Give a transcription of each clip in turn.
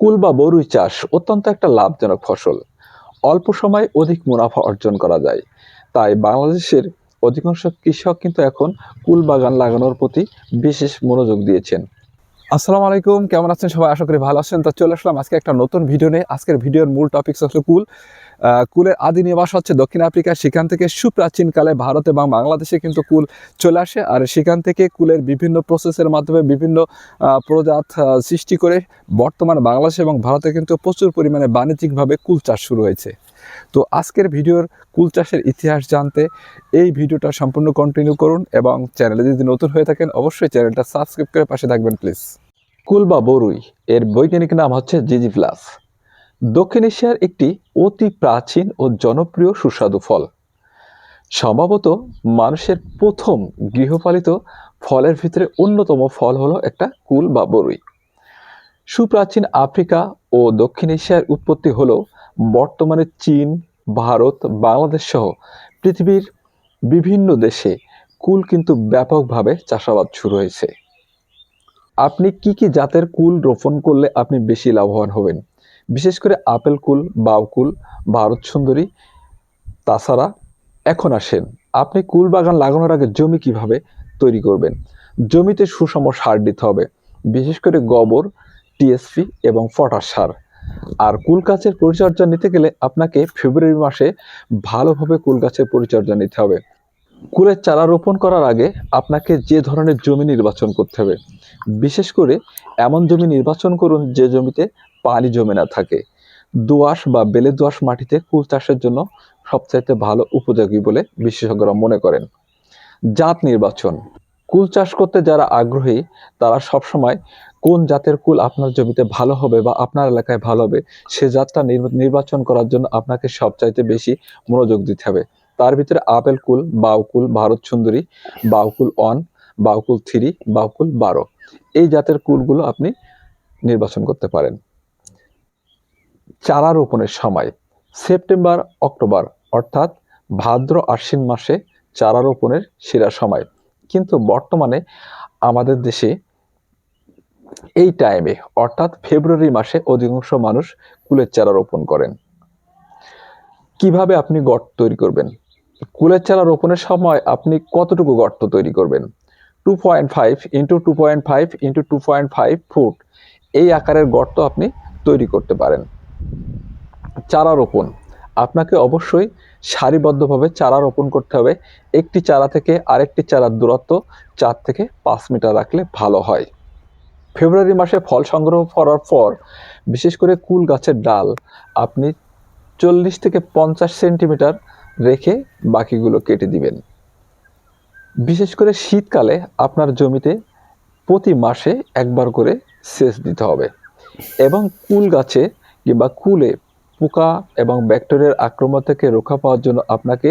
কুল বা বরুই চাষ অত্যন্ত একটা লাভজনক ফসল। অল্প সময়ে অধিক মুনাফা অর্জন করা যায়। তাই বাংলাদেশের অধিকাংশ কৃষক কিন্তু এখন কুল বাগান লাগানোর প্রতি বিশেষ মনোযোগ দিয়েছেন। আসসালামু আলাইকুম, কেমন আছেন সবাই? আশা করি ভালো আছেন। তা চলে আসলাম আজকে একটা নতুন ভিডিও নিয়ে। আজকের ভিডিওর মূল টপিক হচ্ছে কুল। কুলের আদি নিবাস হচ্ছে দক্ষিণ আফ্রিকা সেখান থেকে সুপ্রাচীনকালে ভারত এবং বাংলাদেশে কিন্তু কুল চলে আসে। আর সেখান থেকে কুলের বিভিন্ন প্রসেসের মাধ্যমে বিভিন্ন প্রজাত সৃষ্টি করে বর্তমানে বাংলাদেশ এবং ভারতে কিন্তু প্রচুর পরিমাণে বাণিজ্যিকভাবে কুল চাষ শুরু হয়েছে। তো আজকের ভিডিওর কুল চাষের ইতিহাস জানতে এই ভিডিওটা সম্পূর্ণ কন্টিনিউ করুন এবং চ্যানেলে যদি নতুন হয়ে থাকেন, অবশ্যই চ্যানেলটা সাবস্ক্রাইব করে পাশে থাকবেন প্লিজ কুল বা বরুই, এর বৈজ্ঞানিক নাম হচ্ছে জিজিপ্লাস দক্ষিণ এশিয়ার একটি অতি প্রাচীন ও জনপ্রিয় সুস্বাদু ফল। সম্ভবত মানুষের প্রথম গৃহপালিত ফলের ভিতরে অন্যতম ফল হলো একটা কুল বা বরুই। সুপ্রাচীন আফ্রিকা ও দক্ষিণ এশিয়ার উৎপত্তি হলেও বর্তমানে চীন, ভারত, বাংলাদেশ সহ পৃথিবীর বিভিন্ন দেশে কুল কিন্তু ব্যাপকভাবে চাষাবাদ শুরু হয়েছে। আপনি কি কি জাতের কুল রোপণ করলে আপনি বেশি লাভবান হবেন? বিশেষ করে আপেল কুল বাউ কুল, ভারত সুন্দরী, তাছাড়া এখন আসেন। আপনি কুল বাগান লাগানোর আগে জমি কীভাবে তৈরি করবেন? জমিতে সুষম সার দিতে হবে, বিশেষ করে গোবর, টিএসপি এবং পটাশ সার। আর কুল গাছের পরিচর্যা নিতে গেলে আপনাকে ফেব্রুয়ারি মাসে ভালোভাবে কুল গাছের পরিচর্যা নিতে হবে। কুলের চারা রোপণ করার আগে আপনাকে যে ধরনের জমি নির্বাচন করতে হবে, বিশেষ করে এমন জমি নির্বাচন করুন যে জমিতে পানি জমে না থাকে। দোআঁশ বা বেলে দোআঁশ মাটিতে কুল চাষের জন্য সবচাইতে ভালো উপযোগী বলে বিশেষজ্ঞরা মনে করেন। জাত নির্বাচন। কুল চাষ করতে যারা আগ্রহী, তারা সবসময় কোন জাতের কুল আপনার জমিতে ভালো হবে বা আপনার এলাকায় ভালো হবে, সে জাতটা নির্বা- নির্বাচন করার জন্য আপনাকে সবচাইতে বেশি মনোযোগ দিতে হবে। তার ভিতরে আপেল কুল বাউকুল ভারত সুন্দরী বাউকুল অন বাউকুল থ্রি বাউকুল বারো। এই জাতের কুলগুলো আপনি নির্বাচন করতে পারেন। চারা রোপণের সময়, সেপ্টেম্বর, অক্টোবর, অর্থাৎ ভাদ্র আশ্বিন মাসে চারা রোপণের সেরা সময়। কিন্তু বর্তমানে আমাদের দেশে এই টাইমে অর্থাৎ ফেব্রুয়ারি মাসে অধিকাংশ মানুষ কুলের চারা রোপণ করেন। কীভাবে আপনি গর্ত তৈরি করবেন? কুলের চারা রোপণের সময় আপনি কতটুকু গর্ত তৈরি করবেন? Two point five into two point five into two point five foot এই আকারের গর্ত আপনি তৈরি করতে পারেন। চারা রোপণ। আপনাকে অবশ্যই সারিবদ্ধভাবে চারা রোপণ করতে হবে। একটি চারা থেকে আরেকটি চারার দূরত্ব চার থেকে পাঁচ মিটার রাখলে ভালো হয়। ফেব্রুয়ারি মাসে ফল সংগ্রহ করার পর, বিশেষ করে কুল গাছের ডাল, আপনি চল্লিশ থেকে পঞ্চাশ সেন্টিমিটার রেখে বাকিগুলো কেটে দিবেন। বিশেষ করে শীতকালে আপনার জমিতে প্রতি মাসে একবার করে সেচ দিতে হবে। এবং কুল গাছে কিংবা কুলে পোকা এবং ব্যাকটেরিয়ার আক্রমণ থেকে রক্ষা পাওয়ার জন্য আপনাকে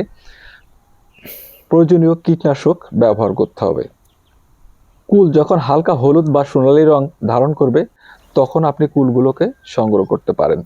প্রয়োজনীয় কীটনাশক ব্যবহার করতে হবে। কুল যখন হালকা হলুদ বা সোনালি রং ধারণ করবে, তখন আপনি কুলগুলোকে সংগ্রহ করতে পারেন।